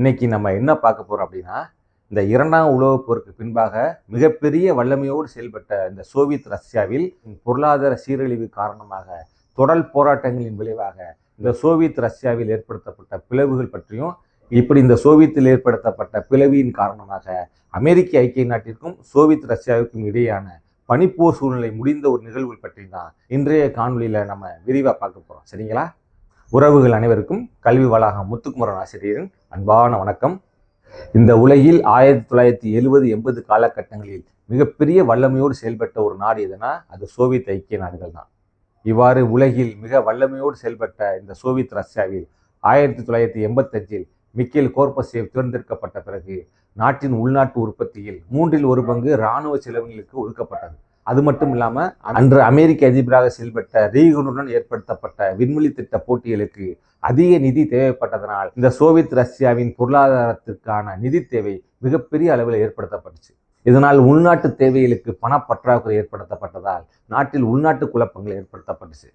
இன்னைக்கு நம்ம என்ன பார்க்க போறோம் அப்படின்னா இந்த இரண்டாம் உலகப் போருக்கு பின்பாக மிகப்பெரிய வல்லமையோடு செயல்பட்ட இந்த சோவியத் ரஷ்யாவில் பொருளாதார சீரழிவு காரணமாக தொடர் போராட்டங்களின் விளைவாக இந்த சோவியத் ரஷ்யாவில் ஏற்படுத்தப்பட்ட பிளவுகள் பற்றியும் இப்படி இந்த சோவியத்தில் ஏற்படுத்தப்பட்ட பிளவியின் காரணமாக அமெரிக்க ஐக்கிய நாட்டிற்கும் சோவியத் ரஷ்யாவுக்கும் இடையான பனிப்போர் சூழ்நிலை முடிந்த ஒரு நிகழ்வு பற்றி தான் இன்றைய காணொலியில் நம்ம விரிவாக பார்க்க போகிறோம் சரிங்களா? உறவுகள் அனைவருக்கும் கல்வி வளாகம் முத்துக்குமரன் ஆசிரியரின் அன்பான வணக்கம். இந்த உலகில் ஆயிரத்தி தொள்ளாயிரத்தி எழுபது எண்பது காலகட்டங்களில் மிகப்பெரிய வல்லமையோடு செயல்பட்ட ஒரு நாடு எதுனா அது சோவியத் ஐக்கிய நாடுகள் தான். இவ்வாறு உலகில் மிக வல்லமையோடு செயல்பட்ட இந்த சோவியத் ரஷ்யாவில் ஆயிரத்தி தொள்ளாயிரத்தி எண்பத்தஞ்சில் மிக்கேல் கோர்பசேவ் தேர்ந்தெடுக்கப்பட்ட பிறகு நாட்டின் உள்நாட்டு உற்பத்தியில் மூன்றில் ஒரு பங்கு இராணுவ செலவுகளுக்கு ஒதுக்கப்பட்டது. அது மட்டும் இல்லாமல் அன்று அமெரிக்க அதிபராக செயல்பட்ட ரீகனுடன் ஏற்படுத்தப்பட்ட விண்வெளி திட்ட போட்டிகளுக்கு அதிக நிதி தேவைப்பட்டதனால் இந்த சோவியத் ரஷ்யாவின் பொருளாதாரத்திற்கான நிதி தேவை மிகப்பெரிய அளவில் ஏற்படுத்தப்பட்டுச்சு. இதனால் உள்நாட்டு தேவைகளுக்கு பணப்பற்றாக்குறை ஏற்படுத்தப்பட்டதால் நாட்டில் உள்நாட்டு குழப்பங்கள் ஏற்படுத்தப்பட்டுச்சு.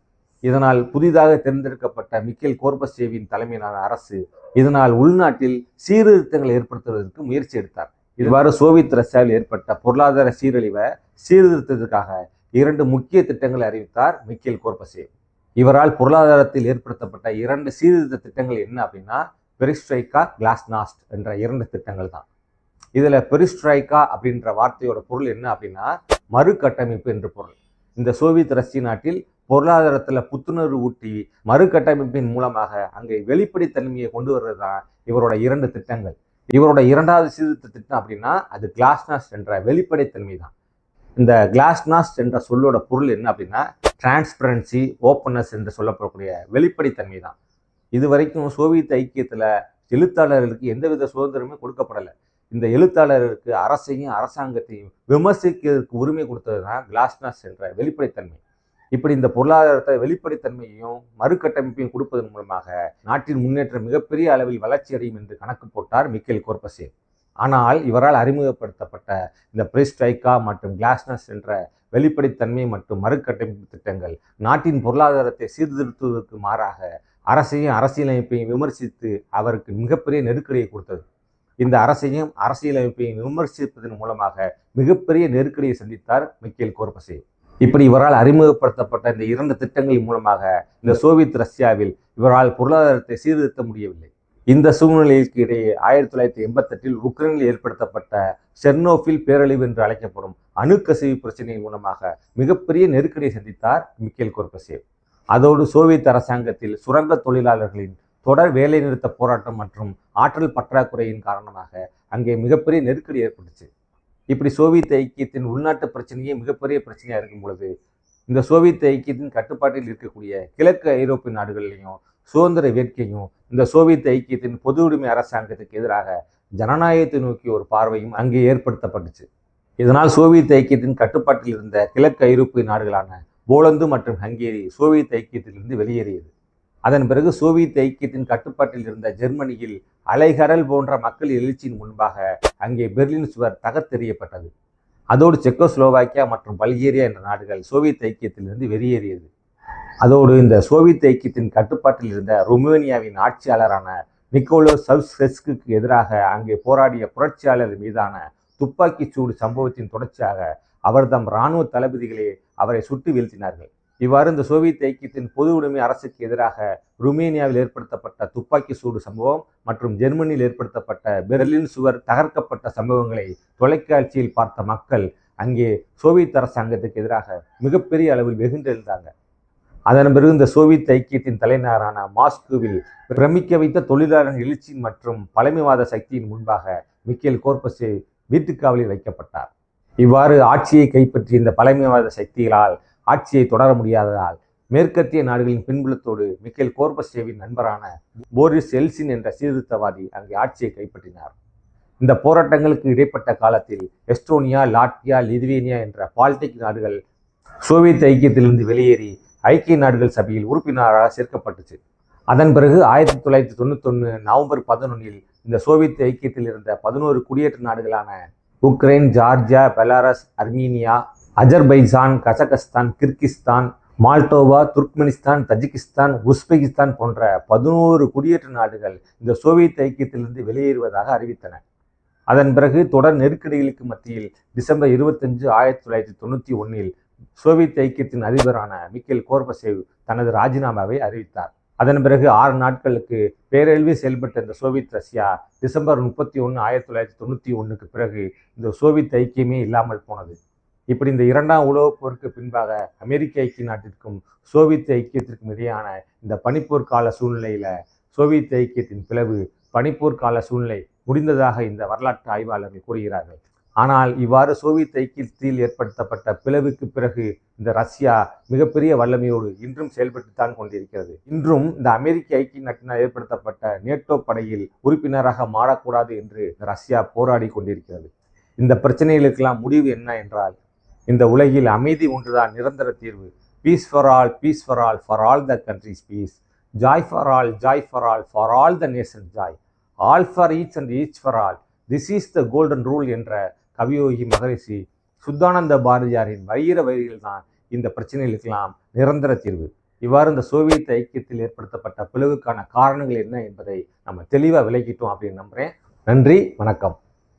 இதனால் புதிதாக தேர்ந்தெடுக்கப்பட்ட மிக்கேல் கோர்பசேவின் தலைமையிலான அரசு இதனால் உள்நாட்டில் சீர்திருத்தங்களை ஏற்படுத்துவதற்கு முயற்சி எடுத்தார். இவ்வாறு சோவியத் ரஷ்யாவில் ஏற்பட்ட பொருளாதார சீரழிவை சீர்திருத்தத்திற்காக இரண்டு முக்கிய திட்டங்களை அறிவித்தார் மிக்கேல் கோர்பசே இவரால் பொருளாதாரத்தில் ஏற்படுத்தப்பட்ட இரண்டு சீர்திருத்த திட்டங்கள் என்ன அப்படின்னா பெரிஸ்ட்ரைக்கா கிளாஸ்நாஸ்ட் என்ற இரண்டு திட்டங்கள் தான். இதில் பெரிஸ்ட்ரைக்கா அப்படின்ற வார்த்தையோட பொருள் என்ன அப்படின்னா மறுகட்டமைப்பு என்று பொருள். இந்த சோவியத் ரஷ்ய நாட்டில் பொருளாதாரத்தில் புத்துணர்வு ஊட்டி மறுகட்டமைப்பின் மூலமாக அங்கே வெளிப்படைத்தன்மையை கொண்டு வர்றது தான் இவரோட இரண்டு திட்டங்கள். இவரோட இரண்டாவது சீர்திருத்த திட்டம் அப்படின்னா அது கிளாஸ்னாஸ் என்ற வெளிப்படைத்தன்மை தான் இந்த கிளாஸ்னாஸ் என்ற சொல்லோட பொருள் என்ன அப்படின்னா டிரான்ஸ்பரன்சி ஓப்பன்னஸ் என்று சொல்லப்படக்கூடிய வெளிப்படைத்தன்மை தான் இது வரைக்கும் சோவியத் ஐக்கியத்தில் எழுத்தாளர்களுக்கு எந்தவித சுதந்திரமும் கொடுக்கப்படலை. இந்த எழுத்தாளருக்கு அரசையும் அரசாங்கத்தையும் விமர்சிக்கிறதுக்கு உரிமை கொடுத்தது தான் கிளாஸ்னாஸ் என்ற வெளிப்படைத்தன்மை. இப்படி இந்த பொருளாதாரத்தை வெளிப்படைத்தன்மையையும் மறுகட்டமைப்பையும் கொடுப்பதன் மூலமாக நாட்டின் முன்னேற்றம் மிகப்பெரிய அளவில் வளர்ச்சி அடையும் என்று கணக்கு போட்டார் மிக்கேல் கோர்பசேவ். ஆனால் இவரால் அறிமுகப்படுத்தப்பட்ட இந்த பிரிஸ்டைக்கா மற்றும் கிளாஸ்னஸ் என்ற வெளிப்படைத்தன்மை மற்றும் மறுகட்டமைப்பு திட்டங்கள் நாட்டின் பொருளாதாரத்தை சீர்திருத்துவதற்கு மாறாக அரசையும் அரசியலமைப்பையும் விமர்சித்து அவருக்கு மிகப்பெரிய நெருக்கடியை கொடுத்தது. இந்த அரசையும் அரசியலமைப்பையும் விமர்சிப்பதன் மூலமாக மிகப்பெரிய நெருக்கடியை சந்தித்தார் மிக்கேல் கோர்பசேவ். இப்படி இவரால் அறிமுகப்படுத்தப்பட்ட இந்த இரண்டு திட்டங்களின் மூலமாக இந்த சோவியத் ரஷ்யாவில் இவரால் பொருளாதாரத்தை சீர்திருத்த முடியவில்லை. இந்த சூழ்நிலைக்கு இடையே ஆயிரத்தி தொள்ளாயிரத்தி எண்பத்தெட்டில் உக்ரைனில் ஏற்படுத்தப்பட்ட செர்னோஃபில் பேரழிவு என்று அழைக்கப்படும் அணுக்கசிவு பிரச்சனையின் மூலமாக மிகப்பெரிய நெருக்கடியை சந்தித்தார் மிக்கேல் கோர்கசேவ் அதோடு சோவியத் அரசாங்கத்தில் சுரங்க தொழிலாளர்களின் தொடர் வேலைநிறுத்த போராட்டம் மற்றும் ஆற்றல் பற்றாக்குறையின் காரணமாக அங்கே மிகப்பெரிய நெருக்கடி ஏற்பட்டுச்சு. இப்படி சோவியத் ஐக்கியத்தின் உள்நாட்டு பிரச்சனையே மிகப்பெரிய பிரச்சனையாக இருக்கும் பொழுது இந்த சோவியத் ஐக்கியத்தின் கட்டுப்பாட்டில் இருக்கக்கூடிய கிழக்கு ஐரோப்பிய நாடுகளிலையும் சுதந்திர வேட்கையும் இந்த சோவியத் ஐக்கியத்தின் பொது உரிமை அரசாங்கத்துக்கு எதிராக ஜனநாயகத்தை நோக்கிய ஒரு பார்வையும் அங்கே ஏற்படுத்தப்பட்டுச்சு. இதனால் சோவியத் ஐக்கியத்தின் கட்டுப்பாட்டில் இருந்த கிழக்கு ஐரோப்பிய நாடுகளான போலந்து மற்றும் ஹங்கேரி சோவியத் ஐக்கியத்திலிருந்து வெளியேறியது. அதன் பிறகு சோவியத் ஐக்கியத்தின் கட்டுப்பாட்டில் இருந்த ஜெர்மனியில் அலைகடல் போன்ற மக்கள் எழுச்சியின் முன்பாக அங்கே பெர்லின் சுவர் தகத்தெறியப்பட்டது அதோடு செக்கோஸ்லோவாக்கியா மற்றும் பல்கேரியா என்ற நாடுகள் சோவியத் ஐக்கியத்திலிருந்து வெளியேறியது. அதோடு இந்த சோவியத் ஐக்கியத்தின் கட்டுப்பாட்டில் இருந்த ருமேனியாவின் ஆட்சியாளரான நிக்கோலோ சவ்ஸ்கெஸ்க்கு எதிராக அங்கே போராடிய புரட்சியாளர் மீதான துப்பாக்கி சூடு சம்பவத்தின் தொடர்ச்சியாக அவர் தம் இராணுவ தளபதிகளே அவரை சுட்டு வீழ்த்தினார்கள். இவ்வாறு இந்த சோவியத் ஐக்கியத்தின் பொது உடைமை அரசுக்கு எதிராக ருமேனியாவில் ஏற்படுத்தப்பட்ட துப்பாக்கி சூடு சம்பவம் மற்றும் ஜெர்மனியில் ஏற்படுத்தப்பட்ட பெர்லின் சுவர் தகர்க்கப்பட்ட சம்பவங்களை தொலைக்காட்சியில் பார்த்த மக்கள் அங்கே சோவியத் அரசாங்கத்துக்கு எதிராக மிகப்பெரிய அளவில் வெகுண்டெழுந்தாங்க அதன் பிறகு இந்த சோவியத் ஐக்கியத்தின் தலைநகரான மாஸ்கோவில் பிரமிக்க வைத்த தொழிலாளர் எழுச்சி மற்றும் பழமைவாத சக்தியின் முன்பாக மிக்கேல் கோர்பசே வீட்டுக்காவலில் வைக்கப்பட்டார். இவ்வாறு ஆட்சியை கைப்பற்றிய இந்த பழமைவாத சக்திகளால் ஆட்சியை தொடர முடியாததால் மேற்கத்திய நாடுகளின் பின்புலத்தோடு மிக்கேல் கோர்பசேவின் நண்பரான போரிஸ் எல்சின் என்ற சீர்திருத்தவாதி அங்கே ஆட்சியை கைப்பற்றினார். இந்த போராட்டங்களுக்கு இடைப்பட்ட காலத்தில் எஸ்டோனியா லாட்வியா லிதுவேனியா என்ற பால்டிக் நாடுகள் சோவியத் ஐக்கியத்திலிருந்து வெளியேறி ஐக்கிய நாடுகள் சபையில் உறுப்பினராக சேர்க்கப்பட்டுச்சு. அதன் பிறகு ஆயிரத்தி தொள்ளாயிரத்தி தொண்ணூத்தொன்று நவம்பர் பதினொன்றில் இந்த சோவியத் ஐக்கியத்தில் இருந்த பதினோரு குடியேற்ற நாடுகளான Ukraine Georgia Belarus Armenia Azerbaijan Kazakhstan Kyrgyzstan Moldova Turkmenistan Tajikistan Uzbekistan போன்ற பதினோரு குடியேற்ற நாடுகள் இந்த சோவியத் ஐக்கியத்திலிருந்து வெளியேறுவதாக அறிவித்தன. அதன் பிறகு தொடர் நெருக்கடிகளுக்கு மத்தியில் டிசம்பர் இருபத்தஞ்சு ஆயிரத்தி தொள்ளாயிரத்தி தொண்ணூற்றி ஒன்றில் சோவியத் ஐக்கியத்தின் அதிபரான மிக்கேல் கோர்பசேவ் தனது ராஜினாமாவை அறிவித்தார். அதன் பிறகு ஆறு நாட்களுக்கு பேரழிவு செயல்பட்ட இந்த சோவியத் ரஷ்யா டிசம்பர் முப்பத்தி ஒன்று ஆயிரத்தி தொள்ளாயிரத்தி தொண்ணூற்றி ஒன்றுக்கு பிறகு இந்த சோவியத் ஐக்கியமே இல்லாமல் போனது. இப்படி இந்த இரண்டாம் உலகப் போருக்கு பின்பாக அமெரிக்க ஐக்கிய நாட்டிற்கும் சோவியத் ஐக்கியத்திற்கும் இடையான இந்த பனிப்போர் கால சூழ்நிலையில சோவியத் ஐக்கியத்தின் பிளவு பனிப்போர் கால சூழ்நிலை முடிந்ததாக இந்த வரலாற்று ஆய்வாளர்கள் கூறுகிறார்கள். ஆனால் இவ்வாறு சோவியத் ஐக்கியத்தில் ஏற்படுத்தப்பட்ட பிளவுக்கு பிறகு இந்த ரஷ்யா மிகப்பெரிய வல்லமையோடு இன்றும் செயல்பட்டுத்தான் கொண்டிருக்கிறது. இன்றும் இந்த அமெரிக்க ஐக்கிய நாட்டினால் ஏற்படுத்தப்பட்ட நேட்டோ படையில் உறுப்பினராக மாறக்கூடாது என்று ரஷ்யா போராடி கொண்டிருக்கிறது. இந்த பிரச்சனைகளுக்கெல்லாம் முடிவு என்ன என்றால் இந்த உலகில் அமைதி ஒன்றுதான் நிரந்தர தீர்வு. Peace for all peace for all for all the countries peace joy for all joy for all for all the nation joy all for each and each for all this is the golden rule என்ற கவியோகி மகரிஷி சுத்தானந்த பாரதியாரின் வைர வரிகள் தான் இந்த பிரச்சனைகளுக்கெல்லாம் நிரந்தர தீர்வு. இவ்வாறு இந்த சோவியத் ஐக்கியத்தில் ஏற்படுத்தப்பட்ட பிளவுக்கான காரணங்கள் என்ன என்பதை நம்ம தெளிவாக விளக்கிட்டோம் அப்படின்னு நம்புகிறேன் நன்றி வணக்கம்.